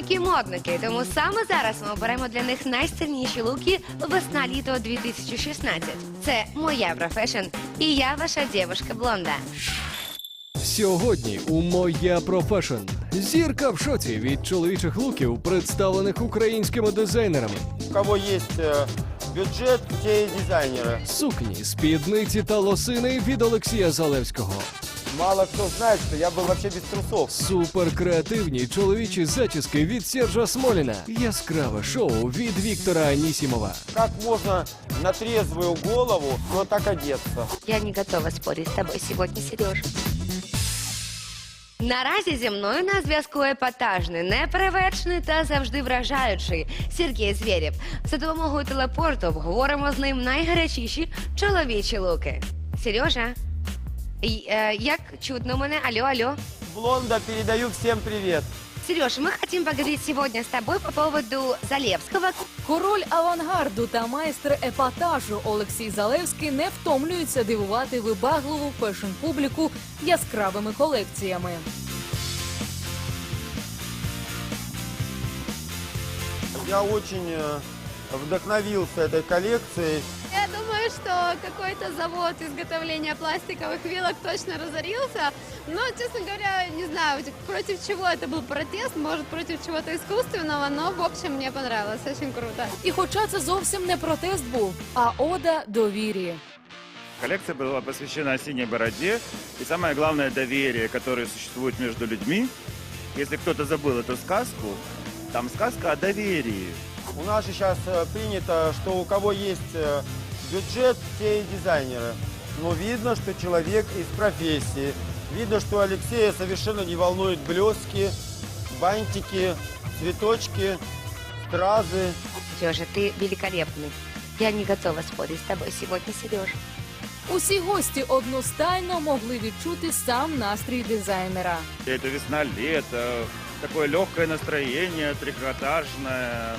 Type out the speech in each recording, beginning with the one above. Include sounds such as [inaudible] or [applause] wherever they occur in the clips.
чоловіки-модники. Тому саме зараз ми оберемо для них найстильніші луки весна-літо 2016. Це моя профешн і я ваша дівушка блонда. Сьогодні у Моя Профешн зірка в шоці від чоловічих луків, представлених українськими дизайнерами. У кого есть э, бюджет, те и дизайнеры. Сукні, спідниці та лосини від Олексія Залевського. Мало кто знает, что я был вообще без трусов. Суперкреативні чоловічі зачіски від Сержа Смоліна. Яскраве шоу від Віктора Анісімова. Как можно на трезвую голову вот так одеться? Я не готова спорить з тобою сьогодні, Сереж. Наразі зі мною на зв'язку епатажний, неперевершений та завжди вражаючий Сергій Звєрєв. За допомогою телепорту обговоримо з ним найгарячіші чоловічі луки. Сережа, й- е, як чутно мене? Алло, алло. Блонда, передаю всем привет. Сереж, мы хотим поговорить сегодня с тобой по поводу Залевского. Король авангарду та майстер епатажу Олексій Залевський не втомлюється дивувати вибагливу фешн-публіку яскравими колекціями. Я очень э, вдохновился этой коллекцией. Я думаю, что какой-то завод изготовления пластиковых вилок точно разорился. Но, честно говоря, не знаю, против чего это был протест, может, против чего-то искусственного, но, в общем, мне понравилось, очень круто. І хоча це зовсім не протест був, а ода довірі. Коллекция была посвящена осенней бороде и самое главное доверие, которое существует между людьми. Если кто-то забыл эту сказку, там сказка о доверии. У нас же сейчас э, принято, что у кого есть э, бюджет, те и дизайнеры. Но видно, что человек из профессии. Видно, что Алексея совершенно не волнуют блески, бантики, цветочки, стразы. Сережа, ты великолепный. Я не готова спорить с тобой сегодня, Сережа. Усі гості одностайно могли відчути сам настрій дизайнера. Это весна-лето, такое легкое настроение, трикотажное,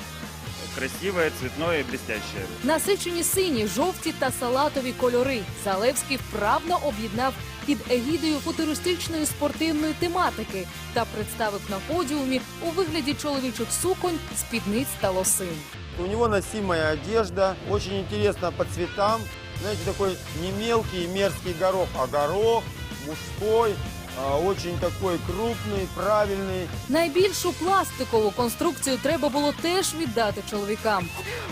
Красивое, цветное и блестящее. Насичені сині, жовті та салатові кольори. Залевський вправно об'єднав під егідою футуристичної спортивної тематики та представив на подіумі у вигляді чоловічих суконь, спідниць та лосин. У него носимая одежда, очень интересно по цветам. Знаете, такой не мелкий и мерзкий горох, а горох мужской, а, очень такой крупный, правильный. Найбільшу пластикову конструкцію треба було теж віддати чоловікам.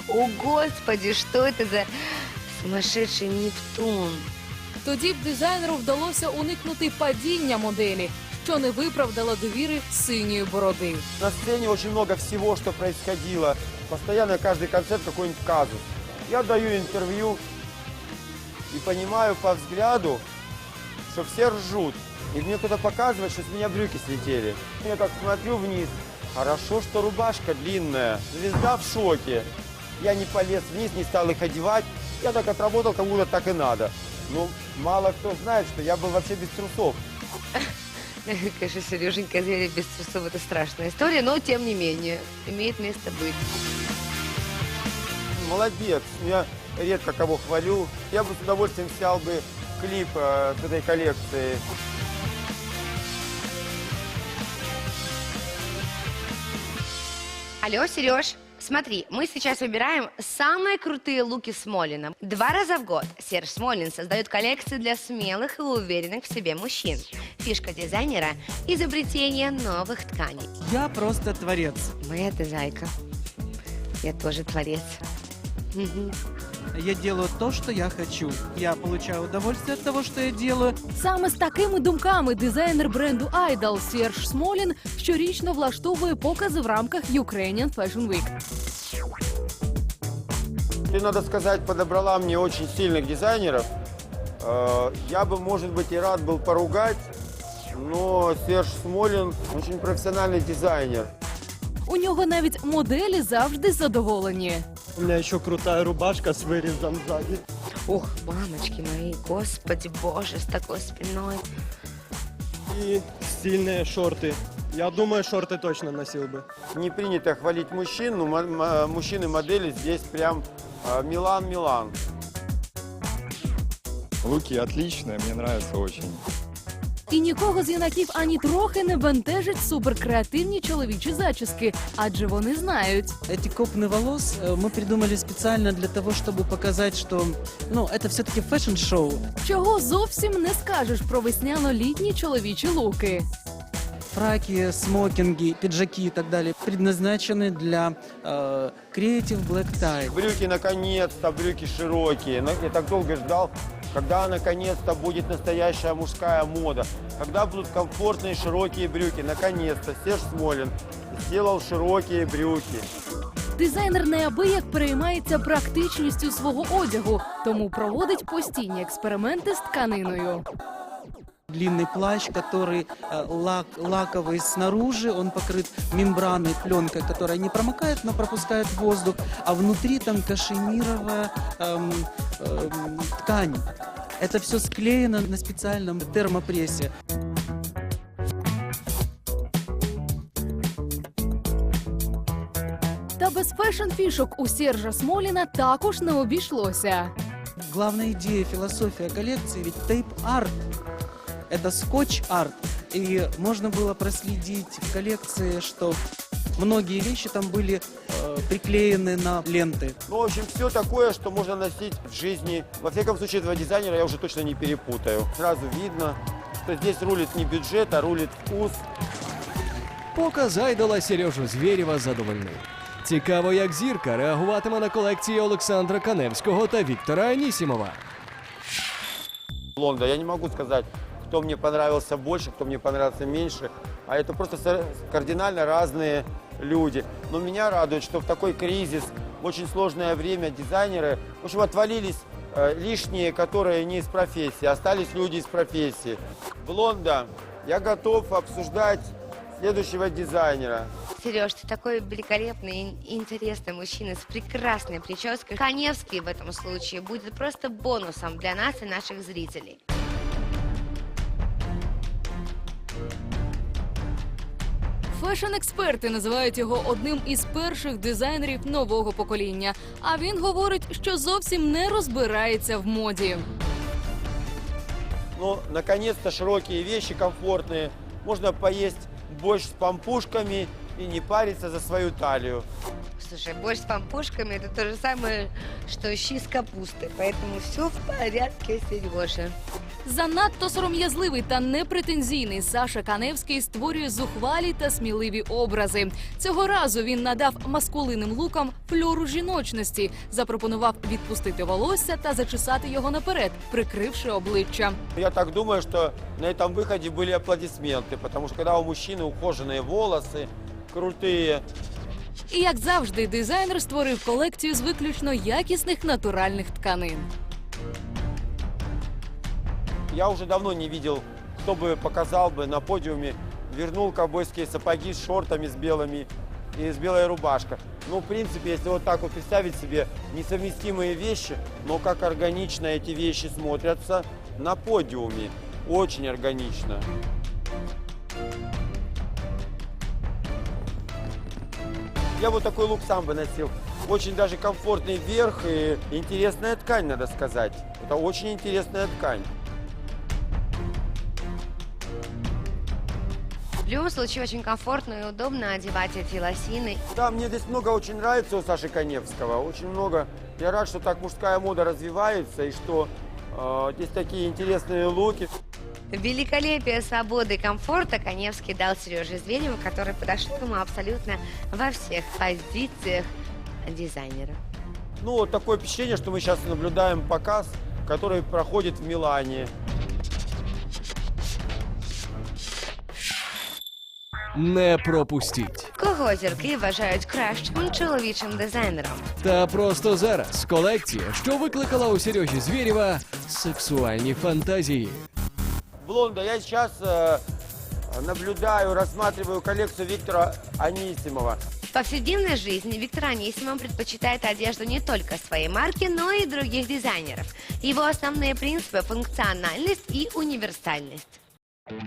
О, Господи, что это за сумасшедший Нептун? Тоді б дизайнеру вдалося уникнути падіння моделі, що не виправдало довіри синьої бороди. На сцене очень много всего, что происходило. Постоянно каждый концерт какой-нибудь казус. Я даю интервью и понимаю по взгляду, что все ржут. И мне кто-то показывает, что с меня брюки слетели. Я так смотрю вниз. Хорошо, что рубашка длинная. Звезда в шоке. Я не полез вниз, не стал их одевать. Я так отработал, как будто так и надо. Но мало кто знает, что я был вообще без трусов. [laughs] Конечно, Сереженька Зверев без трусов это страшная история, но тем не менее имеет место быть. Молодец. Я редко кого хвалю. Я бы с удовольствием снял бы клип э, с этой коллекции. Алло, Сереж, смотри, мы сейчас выбираем самые крутые луки Смолина. Два раза в год Серж Смолин создает коллекции для смелых и уверенных в себе мужчин. Фишка дизайнера – изобретение новых тканей. Я просто творец. Моя ты зайка. Я тоже творец. Я делаю то, что я хочу. Я получаю удовольствие от того, что я делаю. Саме з такими думками дизайнер бренду Idol Серж Смолін щорічно влаштовує покази в рамках Ukrainian Fashion Week. Ты, надо сказать, подобрала мне очень сильных дизайнеров. Э, Я бы, может быть, и рад был поругать, но Серж Смолин очень профессиональный дизайнер. У нього навіть моделі завжди задоволені. У меня еще крутая рубашка с вырезом сзади. Ох, мамочки мои, господи боже, с такой спиной. И стильные шорты. Я думаю, шорты точно носил бы. Не принято хвалить мужчин, но мо- мо- мужчины-модели здесь прям э, Милан-Милан. Луки отличные, мне нравится очень. І нікого з юнаків ані трохи не бентежать суперкреативні чоловічі зачіски, адже вони знають. Эти копны волос э, мы придумали специально для того, чтобы показать, что ну, это все-таки фэшн-шоу. Чого зовсім не скажеш про весняно-літні чоловічі луки. Фраки, смокинги, пиджаки и так далее предназначены для э, Creative Black Tie. Брюки наконец-то, брюки широкие. Но Я так долго ждал, когда наконец-то будет настоящая мужская мода. Когда будут комфортные широкие брюки. Наконец-то Серж Смолин сделал широкие брюки. Дизайнер неабияк переймається практичністю свого одягу, тому проводить постійні експерименти з тканиною. Длинный плащ, который э, лак, лаковый снаружи, он покрыт мембраной, пленкой, которая не промокает, но пропускает воздух, а внутри там кашемировая эм, эм, ткань. Это все склеено на специальном термопрессе. Та без фешн-фішок у Сержа Смоліна також не обійшлося. Главная идея, философия коллекции ведь тейп-арт. Это скотч-арт. И можно было проследить в коллекции, что многие вещи там были э, приклеены на ленты. Ну, в общем, все такое, что можно носить в жизни. Во всяком случае, этого дизайнера я уже точно не перепутаю. Сразу видно, что здесь рулит не бюджет, а рулит вкус. Показ айдола Сережу Звєрєва задовольнив. Цікаво, як зірка реагуватиме на колекції Олександра Каневського та Віктора Анісімова. Лонда. Я не могу сказать, кто мне понравился больше, кто мне понравился меньше. А это просто со- кардинально разные люди. Но меня радует, что в такой кризис, в очень сложное время дизайнеры, в общем, отвалились э, лишние, которые не из профессии, остались люди из профессии. Блонда, я готов обсуждать следующего дизайнера. Сереж, ты такой великолепный и интересный мужчина с прекрасной прической. Коневский в этом случае будет просто бонусом для нас и наших зрителей. Фешн-експерти називають його одним із перших дизайнерів нового покоління. А він говорить, що зовсім не розбирається в моді. Ну, наконец-то широкие вещи, комфортные. Можно поесть борщ с пампушками и не париться за свою талию. Слушай, борщ с пампушками это то же самое, что щи с капустой. Поэтому все в порядке, Сережа. Занадто сором'язливий та непретензійний Саша Каневський створює зухвалі та сміливі образи. Цього разу він надав маскулинним лукам фльору жіночності, запропонував відпустити волосся та зачесати його наперед, прикривши обличчя. Я так думаю, что на этом выходе были аплодисменты, потому что когда у мужчины ухоженные волосы, крутые, І як завжди, дизайнер створив колекцію з виключно якісних натуральних тканин. Я уже давно не видел, кто бы показал бы на подиуме, вернул ковбойские сапоги с шортами с белыми и с белой рубашкой. Ну, в принципе, если вот так вот представить себе несовместимые вещи, но как органично эти вещи смотрятся на подиуме. Очень органично. Я вот такой лук сам бы носил. Очень даже комфортный верх и интересная ткань, надо сказать. Это очень интересная ткань. В любом случае, очень комфортно и удобно одевать эти лосины. Да, мне здесь много очень нравится у Саши Коневского. Очень много. Я рад, что так мужская мода развивается и что э, здесь такие интересные луки. Великолепие свободы и комфорта Коневский дал Сереже Звереву, который подошел ему абсолютно во всех позициях дизайнера. Ну, вот такое впечатление, что мы сейчас наблюдаем показ, который проходит в Милане. Не пропустіть. Кого зірки вважають кращим чоловічим дизайнером? Та просто зараз колекція, що викликала у Сережі Звєрєва сексуальні фантазії. Блонда, я сейчас э, наблюдаю, рассматриваю коллекцию Виктора Анисимова. В повседневной жизни Виктор Анисимов предпочитает одежду не только своей марки, но и других дизайнеров. Его основные принципы – функциональность и универсальность.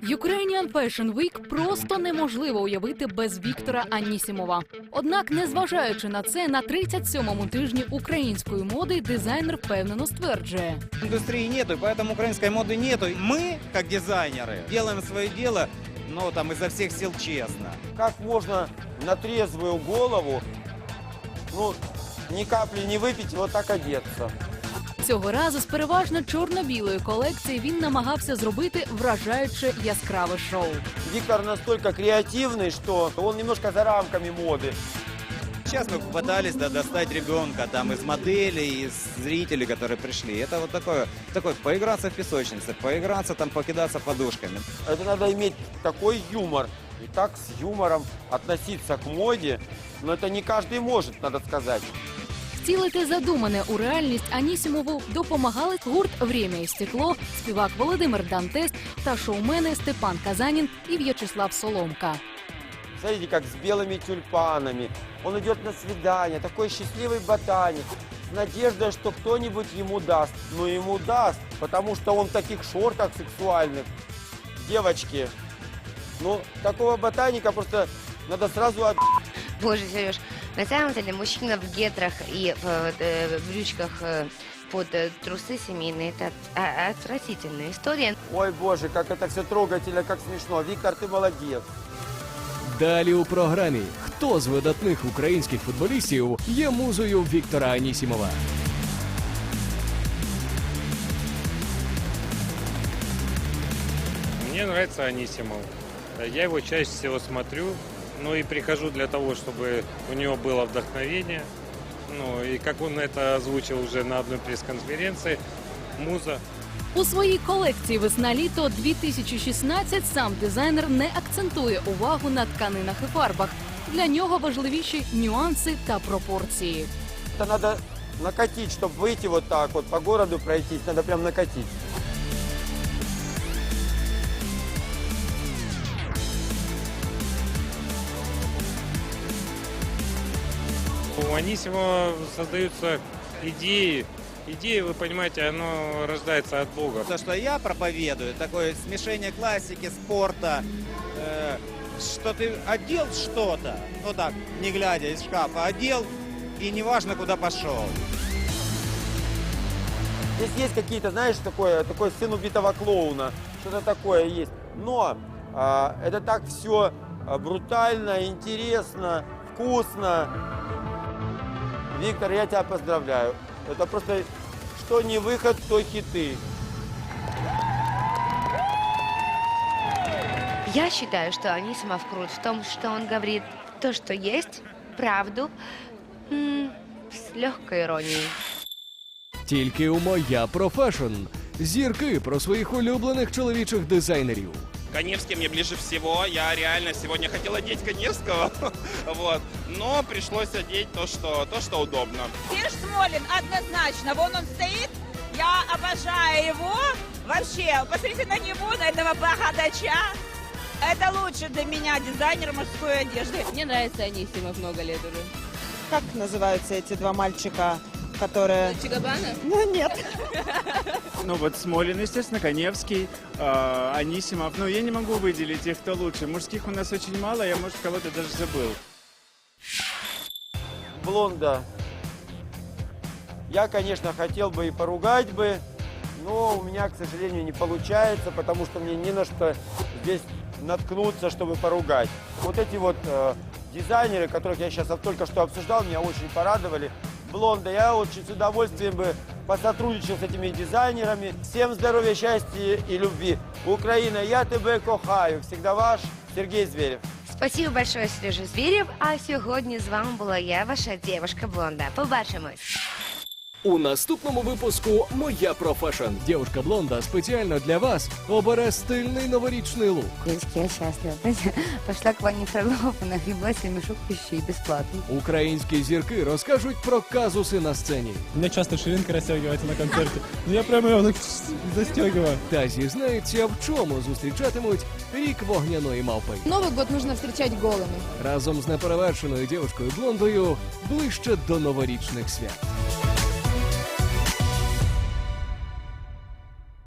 Ukrainian Fashion Week просто неможливо уявити без Віктора Анісімова. Однак, незважаючи на це, на 37-му тижні української моди дизайнер впевнено стверджує. Индустрии нету, поэтому украинской моды нету. Мы, как дизайнеры, делаем свое дело, но там изо всех сил честно. Как можно на трезвую голову, ну, ни капли не выпить и вот так одеться? Цього разу з переважно чорно-білої колекції він намагався зробити вражаюче яскраве шоу. Виктор настолько креативный, что он немножко за рамками моды. Сейчас мы попытались да, достать ребенка там из моделей, из зрителей, которые пришли. Это вот такое, такой поиграться в песочнице, поиграться там, покидаться подушками. Это надо иметь такой юмор. И так с юмором относиться к моде. Но это не каждый может, надо сказать. Втілити задумане у реальність Анісімову допомагали гурт «Время і стекло, співак Володимир Дантес та шоумени Степан Казанін і В'ячеслав Соломка. Смотрите, как с белыми тюльпанами. Он идет на свидание, такой счастливый ботаник. С надеждой, что кто-нибудь ему даст. Но ему даст, потому что он в таких шортах сексуальных. Девочки, ну, такого ботаника просто надо сразу от... Боже, Сереж, на самом деле мужчина в гетрах и в э, брючках э, под э, трусы семейные это а- отвратительная история. Ой, боже, как это все трогательно, как смешно. Виктор, ты молодец. Далі у програмі Хто з видатних українських футболістів є музою Віктора Анісімова? Мне нравится Анисимов. Я его чаще всего смотрю, ну и прихожу для того, чтобы у него было вдохновение. Ну и как он это озвучил уже на одной пресс-конференции, муза. У своїй колекції весна-літо 2016 сам дизайнер не акцентує увагу на тканинах і фарбах. Для нього важливіші нюанси та пропорції. Это надо накатить, чтобы выйти вот так вот по городу пройтись. Надо прям накатить. У Анисимова создаются идеи. Идеи, вы понимаете, оно рождается от Бога. То, что я проповедую, такое смешение классики, спорта, э, что ты одел что-то, ну так, не глядя из шкафа, одел, и неважно, куда пошел. Здесь есть какие-то, знаешь, такое, такой сын убитого клоуна, что-то такое есть. Но а, это так все брутально, интересно, вкусно. Виктор, я тебя поздравляю. Это просто что не выход, то хиты. Я считаю, что Анисимов крут в том, что он говорит то, что есть, правду, м, с легкой иронией. Тільки у моя профешн. Зірки про своїх улюблених чоловічих дизайнерів. Коневский мне ближе всего. Я реально сегодня хотел одеть Коневского, [laughs] вот. Но пришлось одеть то, что, то, что удобно. Серж Смолин, однозначно. Вон он стоит. Я обожаю его. Вообще, посмотрите на него, на этого богатача. Это лучший для меня дизайнер мужской одежды. Мне нравится Анисимов много лет уже. Как называются эти два мальчика, которые... Чигабана? Ну, нет. [laughs] Ну вот Смолин, естественно, Коневский, э, Анисимов. Ну я не могу выделить тех, кто лучше. Мужских у нас очень мало, я, может, кого-то даже забыл. Блонда. Я, конечно, хотел бы и поругать бы, но у меня, к сожалению, не получается, потому что мне не на что здесь наткнуться, чтобы поругать. Вот эти вот э, дизайнеры, которых я сейчас только что обсуждал, меня очень порадовали. Блонда, я очень с удовольствием бы посотрудничал с этими дизайнерами. Всем здоровья, счастья и любви. Украина, я тебя кохаю. Всегда ваш Сергей Зверев. Спасибо большое, Сережа Зверев. А сьогодні з вами була я, ваша дівчинка Блонда. Побачимось. У наступному випуску Моя профешн. Дівчинка блонда спеціально для вас обере стильний новорічний лук. Девочки, я счастлива. Пошла к Ване Фролову, нагребла себе мешок вещей бесплатно. Українські зірки розкажуть про казуси на сцені Меня часто ширинка расстегивается на концерте. Ну, Я прямо его так застегиваю. та зізнаються, в чому зустрічатимуть рік вогняної мавпи. Новый год нужно встречать голыми. Разом з неперевершеною дівчинкою блондою ближче до новорічних свят.